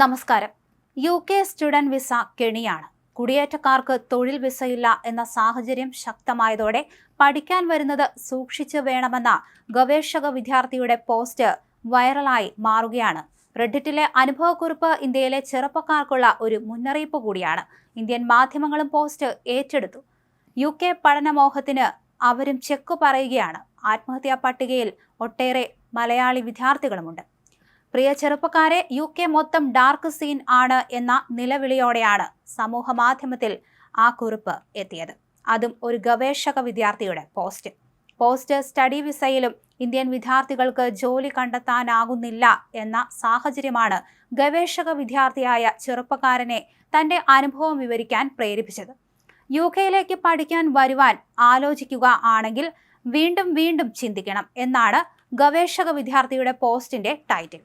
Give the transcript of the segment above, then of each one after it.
നമസ്കാരം. U K student visa കെണിയാണ്. കുടിയേറ്റക്കാർക്ക് തൊഴിൽ വിസയില്ല എന്ന സാഹചര്യം ശക്തമായതോടെ പഠിക്കാൻ വരുന്നത് സൂക്ഷിച്ചു വേണമെന്ന ഗവേഷക വിദ്യാർത്ഥിയുടെ പോസ്റ്റ് വൈറലായി മാറുകയാണ്. റെഡിറ്റിലെ അനുഭവക്കുറിപ്പ് ഇന്ത്യയിലെ ചെറുപ്പക്കാർക്കുള്ള ഒരു മുന്നറിയിപ്പ് കൂടിയാണ്. ഇന്ത്യൻ മാധ്യമങ്ങളും പോസ്റ്റ് ഏറ്റെടുത്തു. യു കെ പഠനമോഹത്തിന് അവരും ചെക്ക് പറയുകയാണ്. ആത്മഹത്യാ പട്ടികയിൽ ഒട്ടേറെ മലയാളി വിദ്യാർത്ഥികളുമുണ്ട്. പ്രിയ ചെറുപ്പക്കാരെ യു കെ മൊത്തം ഡാർക്ക് സീൻ ആണ് എന്ന നിലവിളിയോടെയാണ് സമൂഹ മാധ്യമത്തിൽ ആ കുറിപ്പ് എത്തിയത്. അതും ഒരു ഗവേഷക വിദ്യാർത്ഥിയുടെ പോസ്റ്റ് പോസ്റ്റ് സ്റ്റഡി വിസയിലും ഇന്ത്യൻ വിദ്യാർത്ഥികൾക്ക് ജോലി കണ്ടെത്താനാകുന്നില്ല എന്ന സാഹചര്യമാണ് ഗവേഷക വിദ്യാർത്ഥിയായ ചെറുപ്പക്കാരനെ തന്റെ അനുഭവം വിവരിക്കാൻ പ്രേരിപ്പിച്ചത്. യു കെയിലേക്ക് പഠിക്കാൻ വരുവാൻ ആലോചിക്കുക ആണെങ്കിൽ വീണ്ടും വീണ്ടും ചിന്തിക്കണം എന്നാണ് ഗവേഷക വിദ്യാർത്ഥിയുടെ പോസ്റ്റിന്റെ title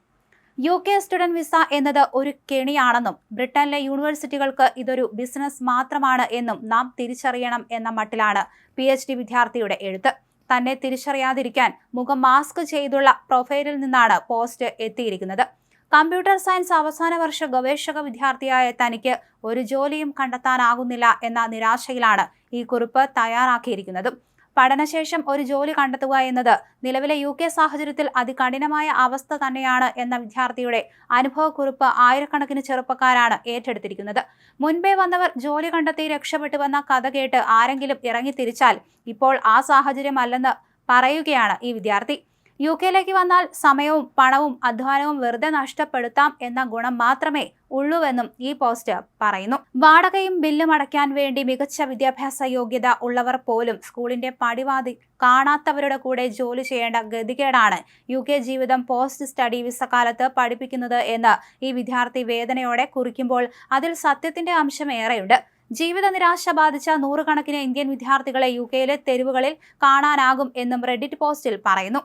U K student visa എന്നത് ഒരു കെണിയാണെന്നും ബ്രിട്ടനിലെ യൂണിവേഴ്സിറ്റികൾക്ക് ഇതൊരു ബിസിനസ് മാത്രമാണ് എന്നും നാം തിരിച്ചറിയണം എന്ന മട്ടിലാണ് പി വിദ്യാർത്ഥിയുടെ എഴുത്ത്. തന്നെ തിരിച്ചറിയാതിരിക്കാൻ മുഖം മാസ്ക് ചെയ്തുള്ള പ്രൊഫൈലിൽ നിന്നാണ് പോസ്റ്റ് എത്തിയിരിക്കുന്നത്. കമ്പ്യൂട്ടർ സയൻസ് അവസാന വർഷ ഗവേഷക വിദ്യാർത്ഥിയായ തനിക്ക് ഒരു ജോലിയും കണ്ടെത്താനാകുന്നില്ല എന്ന നിരാശയിലാണ് ഈ കുറിപ്പ് തയ്യാറാക്കിയിരിക്കുന്നത്. പഠനശേഷം ഒരു ജോലി കണ്ടെത്തുക എന്നത് നിലവിലെ യു കെ സാഹചര്യത്തിൽ അതികഠിനമായ അവസ്ഥ തന്നെയാണ് എന്ന വിദ്യാർത്ഥിയുടെ അനുഭവക്കുറിപ്പ് ആയിരക്കണക്കിന് ചെറുപ്പക്കാരാണ് ഏറ്റെടുത്തിരിക്കുന്നത്. മുൻപേ വന്നവർ ജോലി കണ്ടെത്തി രക്ഷപ്പെട്ടു വന്ന കഥ കേട്ട് ആരെങ്കിലും ഇറങ്ങി തിരിച്ചാൽ ഇപ്പോൾ ആ സാഹചര്യമല്ലെന്ന് പറയുകയാണ് ഈ വിദ്യാർത്ഥി. യു കെയിലേക്ക് വന്നാൽ സമയവും പണവും അധ്വാനവും വെറുതെ നഷ്ടപ്പെടുത്താം എന്ന ഗുണം മാത്രമേ ഉള്ളൂവെന്നും ഈ പോസ്റ്റ് പറയുന്നു. വാടകയും ബില്ലും അടയ്ക്കാൻ വേണ്ടി മികച്ച വിദ്യാഭ്യാസ യോഗ്യത ഉള്ളവർ പോലും സ്കൂളിന്റെ പടിവാതി കാണാത്തവരുടെ കൂടെ ജോലി ചെയ്യേണ്ട ഗതികേടാണ് യു കെ ജീവിതം പോസ്റ്റ് സ്റ്റഡി വിസ കാലത്ത് പഠിപ്പിക്കുന്നത് എന്ന് ഈ വിദ്യാർത്ഥി വേദനയോടെ കുറിക്കുമ്പോൾ അതിൽ സത്യത്തിന്റെ അംശം ഏറെയുണ്ട്. ജീവിത നിരാശ ബാധിച്ച നൂറുകണക്കിന് ഇന്ത്യൻ വിദ്യാർത്ഥികളെ യു കെയിലെ തെരുവുകളിൽ കാണാനാകും എന്നും റെഡിറ്റ് പോസ്റ്റിൽ പറയുന്നു.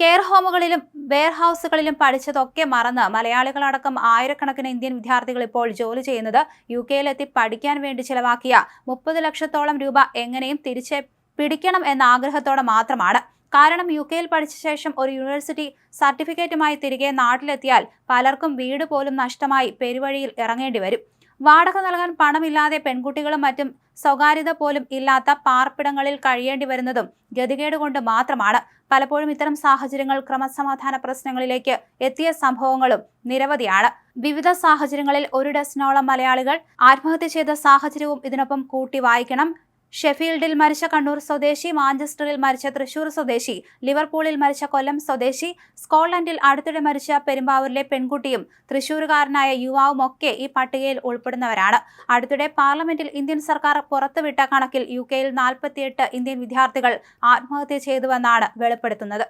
കെയർ ഹോമുകളിലും വെയർഹൌസുകളിലും പഠിച്ചതൊക്കെ മറന്ന് മലയാളികളടക്കം ആയിരക്കണക്കിന് ഇന്ത്യൻ വിദ്യാർത്ഥികൾ ഇപ്പോൾ ജോലി ചെയ്യുന്നത് യു കെയിലെത്തി പഠിക്കാൻ വേണ്ടി ചിലവാക്കിയ മുപ്പത് ലക്ഷത്തോളം രൂപ എങ്ങനെയും തിരിച്ച് പിടിക്കണം എന്ന ആഗ്രഹത്തോടെ മാത്രമാണ്. കാരണം യു കെയിൽ പഠിച്ച ശേഷം ഒരു യൂണിവേഴ്സിറ്റി സർട്ടിഫിക്കറ്റുമായി തിരികെ നാട്ടിലെത്തിയാൽ പലർക്കും വീട് പോലും നഷ്ടമായി പെരുവഴിയിൽ ഇറങ്ങേണ്ടി വരും. വാടക നൽകാൻ പണമില്ലാതെ പെൺകുട്ടികളും മറ്റും സ്വകാര്യത പോലും ഇല്ലാത്ത പാർപ്പിടങ്ങളിൽ കഴിയേണ്ടി വരുന്നതും ഗതികേട് കൊണ്ട് മാത്രമാണ്. പലപ്പോഴും ഇത്തരം സാഹചര്യങ്ങൾ ക്രമസമാധാന പ്രശ്നങ്ങളിലേക്ക് എത്തിയ സംഭവങ്ങളും നിരവധിയാണ്. വിവിധ സാഹചര്യങ്ങളിൽ ഒരു ഡസനോളം മലയാളികൾ ആത്മഹത്യ ചെയ്ത സാഹചര്യവും ഇതിനൊപ്പം കൂട്ടി വായിക്കണം. ഷെഫീൽഡിൽ മരിച്ച കണ്ണൂർ സ്വദേശി മാഞ്ചസ്റ്ററിൽ മരിച്ച തൃശൂർ സ്വദേശി ലിവർപൂളിൽ മരിച്ച കൊല്ലം സ്വദേശി സ്കോട്ട്ലൻഡിൽ അടുത്തിടെ മരിച്ച പെരുമ്പാവൂരിലെ പെൺകുട്ടിയും തൃശൂരുകാരനായ യുവാവും ഒക്കെ ഈ പട്ടികയിൽ ഉൾപ്പെടുന്നവരാണ്. അടുത്തിടെ പാർലമെന്റിൽ ഇന്ത്യൻ സർക്കാർ പുറത്തുവിട്ട കണക്കിൽ യു കെയിൽ നാൽപ്പത്തിയെട്ട് ഇന്ത്യൻ വിദ്യാർത്ഥികൾ ആത്മഹത്യ ചെയ്തുവെന്നാണ് വെളിപ്പെടുത്തുന്നത്.